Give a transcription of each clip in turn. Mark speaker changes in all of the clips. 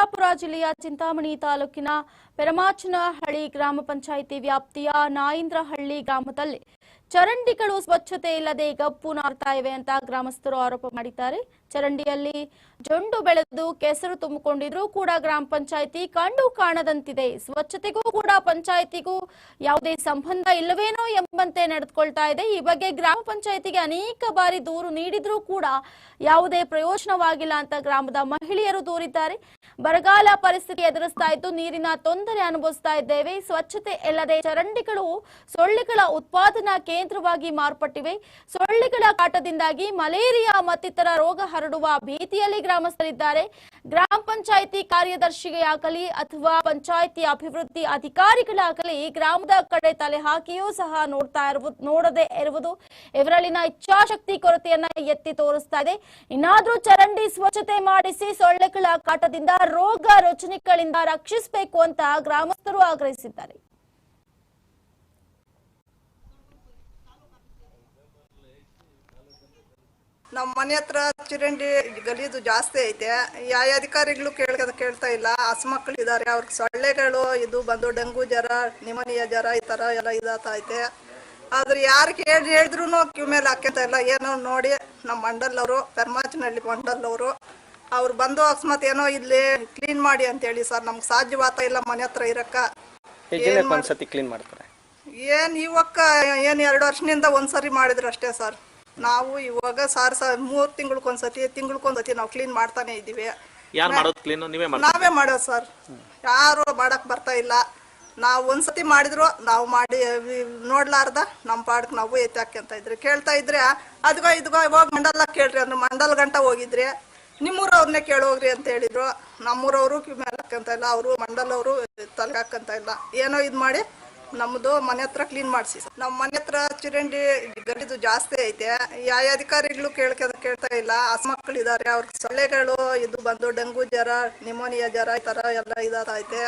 Speaker 1: ಚಿಕ್ಕಬಳ್ಳಾಪುರ ಜಿಲ್ಲೆಯ ಚಿಂತಾಮಣಿ ತಾಲೂಕಿನ ಪೆರಮಾಚನಹಳ್ಳಿ ಗ್ರಾಮ ಪಂಚಾಯಿತಿ ವ್ಯಾಪ್ತಿಯ ನಾಯಿಂದ್ರಹಳ್ಳಿ ಗ್ರಾಮದಲ್ಲಿ ಚರಂಡಿಗಳು ಸ್ವಚ್ಛತೆ ಇಲ್ಲದೆ ಗಪ್ಪು ನಾರ್ತಾ ಇವೆ ಅಂತ ಗ್ರಾಮಸ್ಥರು ಆರೋಪ ಮಾಡಿದ್ದಾರೆ. ಚರಂಡಿಯಲ್ಲಿ ಜೊಂಡು ಬೆಳೆದು ಕೆಸರು ತುಂಬಿಕೊಂಡಿದ್ರು ಕೂಡ ಗ್ರಾಮ ಪಂಚಾಯಿತಿ ಕಂಡು ಕಾಣದಂತಿದೆ. ಸ್ವಚ್ಛತೆಗೂ ಕೂಡ ಪಂಚಾಯಿತಿಗೂ ಯಾವುದೇ ಸಂಬಂಧ ಇಲ್ಲವೇನೋ ಎಂಬಂತೆ ನಡೆದುಕೊಳ್ತಾ ಇದೆ. ಈ ಬಗ್ಗೆ ಗ್ರಾಮ ಪಂಚಾಯಿತಿಗೆ ಅನೇಕ ಬಾರಿ ದೂರು ನೀಡಿದ್ರೂ ಕೂಡ ಯಾವುದೇ ಪ್ರಯೋಜನವಾಗಿಲ್ಲ ಅಂತ ಗ್ರಾಮದ ಮಹಿಳೆಯರು ದೂರಿದ್ದಾರೆ. ಬರಗಾಲ ಪರಿಸ್ಥಿತಿ ಎದುರಿಸ್ತಾ ಇದ್ದು ನೀರಿನ ತೊಂದರೆ ಅನುಭವಿಸ್ತಾ ಇದ್ದೇವೆ. ಸ್ವಚ್ಛತೆ ಇಲ್ಲದೆ ಚರಂಡಿಗಳು, ಸೊಳ್ಳೆಗಳ ಉತ್ಪಾದನಾ ಕೇಂದ್ರವಾಗಿ ಮಾರ್ಪಟ್ಟಿವೆ. ಸೊಳ್ಳೆಗಳ ಕಾಟದಿಂದಾಗಿ ಮಲೇರಿಯಾ ಮತ್ತಿತರ ರೋಗ ಹರಡುವ ಭೀತಿಯಲ್ಲಿ ಗ್ರಾಮಸ್ಥರಿದ್ದಾರೆ. ಗ್ರಾಮ ಪಂಚಾಯಿತಿ ಕಾರ್ಯದರ್ಶಿಗೆ ಆಗಲಿ ಅಥವಾ ಪಂಚಾಯಿತಿ ಅಭಿವೃದ್ಧಿ ಅಧಿಕಾರಿಗಳಾಗಲಿ ಗ್ರಾಮದ ಕಡೆ ತಲೆ ಹಾಕಿಯೂ ಸಹ ನೋಡ್ತಾ ಇರುವುದು ನೋಡದೆ ಇರುವುದು ಇವರಲ್ಲಿನ ಇಚ್ಛಾಶಕ್ತಿ ಕೊರತೆಯನ್ನ ಎತ್ತಿ ತೋರಿಸ್ತಾ ಇದೆ. ಇನ್ನಾದ್ರೂ ಚರಂಡಿ ಸ್ವಚ್ಛತೆ ಮಾಡಿಸಿ ಸೊಳ್ಳೆಗಳ ಕಾಟದಿಂದ ರೋಗ ರಚನೆಗಳಿಂದ ರಕ್ಷಿಸಬೇಕು ಅಂತ ಗ್ರಾಮಸ್ಥರು ಆಗ್ರಹಿಸಿದ್ದಾರೆ.
Speaker 2: ನಮ್ಮ ಮನೆ ಹತ್ರ ಚಿರಂಡಿ ಗಲೀಜು ಜಾಸ್ತಿ ಐತೆ. ಯಾವ ಅಧಿಕಾರಿಗಳು ಕೇಳ ಕೇಳ್ತಾ ಇಲ್ಲ. ಹಸು ಮಕ್ಕಳು ಇದ್ದಾರೆ ಅವ್ರಿಗೆ ಸೊಳ್ಳೆಗಳು ಇದು ಬಂದು ಡೆಂಗು ಜ್ವರ ನಿಮೋನಿಯಾ ಜ್ವರ ಈ ಥರ ಎಲ್ಲ ಇದಾಗ್ತಾ ಐತೆ. ಆದ್ರೆ ಯಾರು ಕೇಳಿ ಹೇಳಿದ್ರು ಕ್ಯೂ ಮೇಲೆ ಹಾಕ್ಯಂತ ಇಲ್ಲ. ಏನೋ ನೋಡಿ ನಮ್ಮ ಮಂಡಲವರು ಮಂಡಲ್ ಮಂಡಲವರು ಅವ್ರು ಬಂದು ಅಕಸ್ಮಾತ್ ಏನೋ ಇಲ್ಲಿ ಕ್ಲೀನ್ ಮಾಡಿ ಅಂತ ಹೇಳಿ ಸರ್ ನಮ್ಗೆ ಸಾಧ್ಯವಾತ ಇಲ್ಲ ಮನೆ ಹತ್ರ ಇರಕ್ಕ.
Speaker 3: ಎಷ್ಟು ಕ್ಲೀನ್ ಮಾಡ್ತಾರೆ.
Speaker 2: ಏನ್ ಇವಕ್ಕ ಏನ್ ಎರಡು ವರ್ಷದಿಂದ ಒಂದ್ಸರಿ ಮಾಡಿದ್ರು ಅಷ್ಟೇ ಸರ್. ನಾವು ಇವಾಗ ಸಾರ್ ಮೂರ್ ತಿಂಗ್ಳಕ್ಕೊಂದ್ಸತಿ ತಿಂಗ್ಳಕ್ಕೊಂದ್ಸತಿ ನಾವು ಕ್ಲೀನ್ ಮಾಡ್ತಾನೆ ಇದೀವಿ
Speaker 3: ಯಾರು ಮಾಡೋದು ಕ್ಲೀನ್ ನೀವೇ
Speaker 2: ಮಾಡೋದು ಸರ್. ಯಾರು ಮಾಡಕ್ ಬರ್ತಾ ಇಲ್ಲ. ನಾವು ಒಂದ್ಸತಿ ಮಾಡಿದ್ರು ನಾವು ಮಾಡಿ ನೋಡ್ಲಾರ್ದ ನಮ್ಮ ಪಾಡಕ್ ನಾವು ಎತ್ತಾಕ್ಯಂತ ಇದ್ರಿ. ಕೇಳ್ತಾ ಇದ್ರೆ ಅದ್ಗೋ ಇದ್ಗೋ ಇವಾಗ ಮಂಡಲ ಕೇಳ್ರಿ ಅಂದ್ರೆ ಮಂಡಲ್ ಗಂಟ ಹೋಗಿದ್ರಿ. ನಿಮ್ಮೂರವ್ರನ್ನೇ ಕೇಳೋಗ್ರಿ ಅಂತ ಹೇಳಿದ್ರು. ನಮ್ಮೂರವರು ಮೇಲೆ ಹಾಕಂತ ಇಲ್ಲ ಅವರು ಮಂಡಲವರು ತಲೆ ಹಾಕಂತ ಇಲ್ಲ. ಏನೋ ಇದು ಮಾಡಿ ನಮ್ಮದು ಮನೆ ಹತ್ರ ಕ್ಲೀನ್ ಮಾಡಿಸಿ ನಮ್ಮ ಮನೆ ಹತ್ರ ಚಿರಂಡಿ ಗಡಿದು ಜಾಸ್ತಿ ಐತೆ. ಯಾವ ಅಧಿಕಾರಿಗಳು ಕೇಳ್ಕ ಕೇಳ್ತಾ ಇಲ್ಲ. ಹಸು ಮಕ್ಕಳು ಇದ್ದಾರೆ ಅವ್ರಿಗೆ ಸೊಳ್ಳೆಗಳು ಇದು ಬಂದು ಡೆಂಗು ಜ್ವರ ನಿಮೋನಿಯಾ ಜ್ವರ ಈ ಥರ ಎಲ್ಲ ಇದಾಗೈತೆ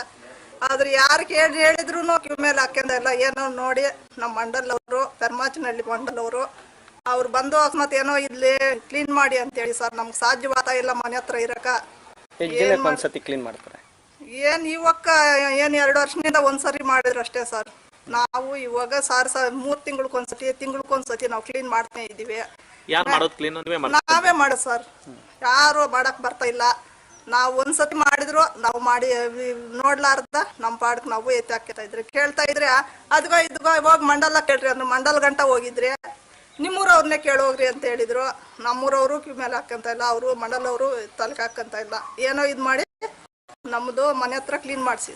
Speaker 2: ಆದ್ರೆ ಯಾರು ಕೇಳಿ ಹೇಳಿದ್ರು ಕ್ಯೂ ಮೇಲೆ ಹಾಕ್ಯಂದ ಎಲ್ಲ ಏನೋ ನೋಡಿ ನಮ್ಮ ಮಂಡಲವರು ಮಂಡಲ್ ಅವರು ಅವ್ರು ಬಂದು ಅಕಸ್ಮಾತ್ ಏನೋ ಇಲ್ಲಿ ಕ್ಲೀನ್ ಮಾಡಿ ಅಂತೇಳಿ ಸರ್. ನಮ್ಗೆ ಸಾಧ್ಯವಾತ ಇಲ್ಲ ಮನೆ ಹತ್ರ
Speaker 3: ಇರಕ. ಕ್ಲೀನ್ ಮಾಡ್ತಾರೆ?
Speaker 2: ಏನ್ ಇವಕ್ಕ ಏನ್ ಎರಡು ವರ್ಷದಿಂದ ಒಂದ್ಸರಿ ಮಾಡಿದ್ರು ಅಷ್ಟೇ ಸರ್. ನಾವು ಇವಾಗ ಸಾರ್ ಸರ್ ಮೂರ್ ತಿಂಗ್ಳಕ್ಕೊಂದ್ಸತಿ ತಿಂಗ್ಳಕ್ಕೊಂದ್ಸತಿ ನಾವು ಕ್ಲೀನ್ ಮಾಡ್ತಾ ಇದೀವಿ
Speaker 3: ಯಾರು ಮಾಡೋದು ಕ್ಲೀನ್ ನೀವೇ
Speaker 2: ಮಾಡೋದು ಸರ್. ಯಾರು ಮಾಡಕ್ ಬರ್ತಾ ಇಲ್ಲ. ನಾವು ಒಂದ್ಸತಿ ಮಾಡಿದ್ರು ನಾವು ಮಾಡಿ ನೋಡ್ಲಾರ್ದ ನಮ್ಮ ಪಾಡಕ್ ನಾವು ಎತ್ತಿ ಹಾಕ್ತಾ ಇದ್ರಿ. ಕೇಳ್ತಾ ಇದ್ರೆ ಅದ್ಗೋ ಇದ್ಗೋ ಹೋಗಿ ಮಂಡಲ ಕೇಳ್ರಿ ಅಂದ್ರೆ ಮಂಡಲ್ ಗಂಟ ಹೋಗಿದ್ರಿ. ನಿಮ್ಮೂರವ್ರನ್ನೇ ಕೇಳೋಗ್ರಿ ಅಂತ ಹೇಳಿದ್ರು. ನಮ್ಮೂರವರು ಕಿವಿ ಮೇಲೆ ಹಾಕಂತ ಇಲ್ಲ ಅವರು ಮಂಡಲವರು ತಲೆಗೆ ಹಾಕಂತ ಇಲ್ಲ. ಏನೋ ಇದು ಮಾಡಿ ನಮ್ಮದು ಮನೆ ಹತ್ರ ಕ್ಲೀನ್ ಮಾಡಿಸಿ.